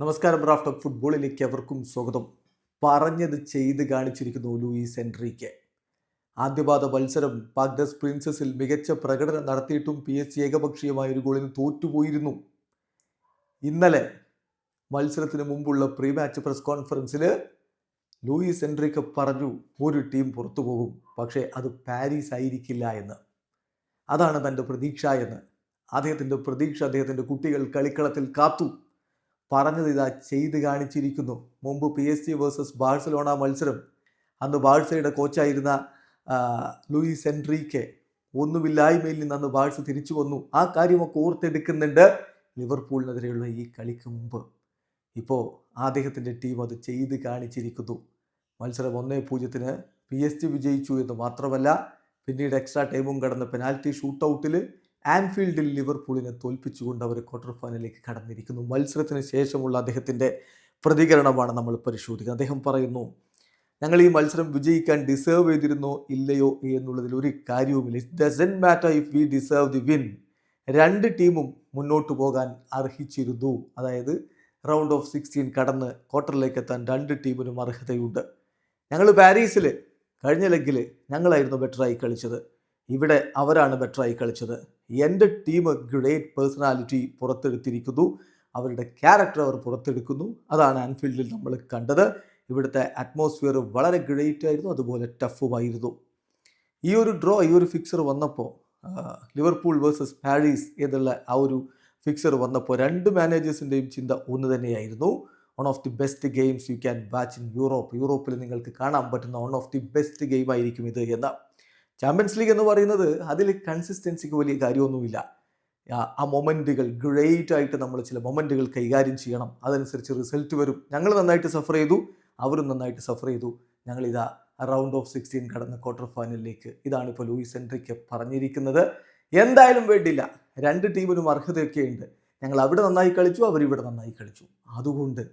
നമസ്കാരം Raf of ഫുട്ബോളിലേക്ക് അവർക്കും സ്വാഗതം. പറഞ്ഞത് ചെയ്ത് കാണിച്ചിരിക്കുന്നു ലൂയിസ് എൻട്രിക്ക്. ആദ്യപാദ മത്സരം പാഗ്ഡസ് പ്രിൻസസിൽ മികച്ച പ്രകടനം നടത്തിയിട്ടും പി എസ് ഏകപക്ഷീയമായ ഒരു ഗോളിന് തോറ്റുപോയിരുന്നു. ഇന്നലെ മത്സരത്തിന് മുമ്പുള്ള പ്രീ മാച്ച് പ്രസ് കോൺഫറൻസിൽ ലൂയിസ് എൻട്രിക്ക് പറഞ്ഞു ഒരു ടീം പുറത്തു പോകും പക്ഷേ അത് പാരീസ് ആയിരിക്കില്ല എന്ന്. അതാണ് തന്റെ പ്രതീക്ഷ എന്ന്. അദ്ദേഹത്തിന്റെ പ്രതീക്ഷ അദ്ദേഹത്തിന്റെ കുട്ടികൾ കളിക്കളത്തിൽ കാത്തു. പറഞ്ഞത് ഇതാ ചെയ്ത് കാണിച്ചിരിക്കുന്നു. മുമ്പ് P S G versus Barcelona മത്സരം. അന്ന് ബാഴ്സയുടെ കോച്ചായിരുന്ന ലൂയിസ് എൻട്രീക്കെ ഒന്നുമില്ലായ്മയിൽ നിന്ന് അന്ന് ബാഴ്സ തിരിച്ചു വന്നു. ആ കാര്യമൊക്കെ ഓർത്തെടുക്കുന്നുണ്ട് ലിവർപൂളിനെതിരെയുള്ള ഈ കളിക്ക് മുമ്പ്. ഇപ്പോൾ അദ്ദേഹത്തിന്റെ ടീം അത് ചെയ്ത് കാണിച്ചിരിക്കുന്നു. മത്സരം ഒന്നേ പൂജ്യത്തിന് പി എസ് ജി വിജയിച്ചു എന്ന് മാത്രമല്ല പിന്നീട് എക്സ്ട്രാ ടൈമും കടന്ന് പെനാൽറ്റി ഷൂട്ടൗട്ടിൽ ആൻഫീൽഡിൽ ലിവർപൂളിനെ തോൽപ്പിച്ചുകൊണ്ട് അവർ ക്വാർട്ടർ ഫൈനലിലേക്ക് കടന്നിരിക്കുന്നു. മത്സരത്തിന് ശേഷമുള്ള അദ്ദേഹത്തിന്റെ പ്രതികരണമാണ് നമ്മൾ പരിശോധിക്കുന്നത്. അദ്ദേഹം പറയുന്നു ഞങ്ങൾ ഈ മത്സരം വിജയിക്കാൻ ഡിസേർവ് ചെയ്തിരുന്നോ ഇല്ലയോ എന്നുള്ളതിൽ ഒരു കാര്യവുമില്ല. It doesn't matter if we deserve the win രണ്ട് ടീമും മുന്നോട്ട് പോകാൻ അർഹിച്ചിരുന്നു. അതായത് റൗണ്ട് ഓഫ് സിക്സ്റ്റീൻ കടന്ന് ക്വാർട്ടറിലേക്ക് എത്താൻ രണ്ട് ടീമിനും അർഹതയുണ്ട്. ഞങ്ങൾ പാരീസിൽ കഴിഞ്ഞ ലെഗിൽ ഞങ്ങളായിരുന്നു ബെറ്ററായി കളിച്ചത്. ഇവിടെ അവരാണ് ബെറ്ററായി കളിച്ചത്. എന്റെ ടീം ഗ്രേറ്റ് പേഴ്സണാലിറ്റി പുറത്തെടുത്തിരിക്കുന്നു. അവരുടെ ക്യാരക്ടർ അവർ പുറത്തെടുക്കുന്നു. അതാണ് ആൻഫീൽഡിൽ നമ്മൾ കണ്ടത്. ഇവിടുത്തെ അറ്റ്മോസ്ഫിയർ വളരെ ഗ്രേറ്റ് ആയിരുന്നു. അതുപോലെ ടഫുമായിരുന്നു ഈ ഒരു ഡ്രോ ഈ ഒരു ഫിക്സർ വന്നപ്പോൾ ലിവർപൂൾ വേഴ്സസ് പാരീസ് എന്നുള്ള ആ ഒരു ഫിക്സർ വന്നപ്പോൾ രണ്ട് മാനേജേഴ്സിന്റെയും ചിന്ത ഒന്ന് തന്നെയായിരുന്നു. One of the best games you can watch in Europe യൂറോപ്പിൽ നിങ്ങൾക്ക് കാണാൻ പറ്റുന്ന one of the best game ആയിരിക്കും ഇത് എന്ന്. ചാമ്പ്യൻസ് ലീഗ് എന്ന് പറയുന്നത് അതിൽ കൺസിസ്റ്റൻസിക്ക് വലിയ കാര്യമൊന്നുമില്ല. ആ- മൊമെന്റുകൾ ഗ്രേറ്റ് ആയിട്ട് നമ്മൾ ചില മൊമെന്റുകൾ കൈകാര്യം ചെയ്യണം. അതനുസരിച്ച് റിസൾട്ട് വരും. ഞങ്ങൾ നന്നായിട്ട് സഫർ ചെയ്തു. അവരും നന്നായിട്ട് സഫർ ചെയ്തു. ഞങ്ങളിതാ റൗണ്ട് ഓഫ് സിക്സ്റ്റീൻ കടന്ന ക്വാർട്ടർ ഫൈനലിലേക്ക് ഇതാണ് ഇപ്പോൾ ലൂയിസ് എൻട്രിക്ക് പറഞ്ഞിരിക്കുന്നത്. എന്തായാലും വേണ്ടില്ല രണ്ട് ടീമിനും അർഹതയൊക്കെ ഉണ്ട്. ഞങ്ങൾ അവിടെ നന്നായി കളിച്ചു അവരിവിടെ നന്നായി കളിച്ചു. അതുകൊണ്ട്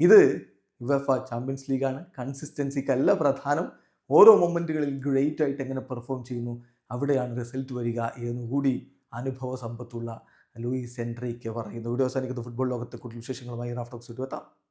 ഇത് യുവഫ ചാമ്പ്യൻസ് ലീഗാണ് കൺസിസ്റ്റൻസിക്കല്ല പ്രധാനം. ഓരോ മൊമെന്റുകളിൽ ഗ്രേറ്റ് ആയിട്ട് എങ്ങനെ പെർഫോം ചെയ്യുന്നു അവിടെയാണ് റിസൾട്ട് വരിക എന്നുകൂടി അനുഭവ സമ്പത്തുള്ള ലൂയിസ് എൻട്രിക്ക് പറയുന്നു. വീഡിയോ അവസാനിക്കുന്ന. ഫുട്ബോൾ ലോകത്തെ കൂടുതൽ വിശേഷങ്ങളുമായി റാഫ്റ്റോക്സ് എത്താം.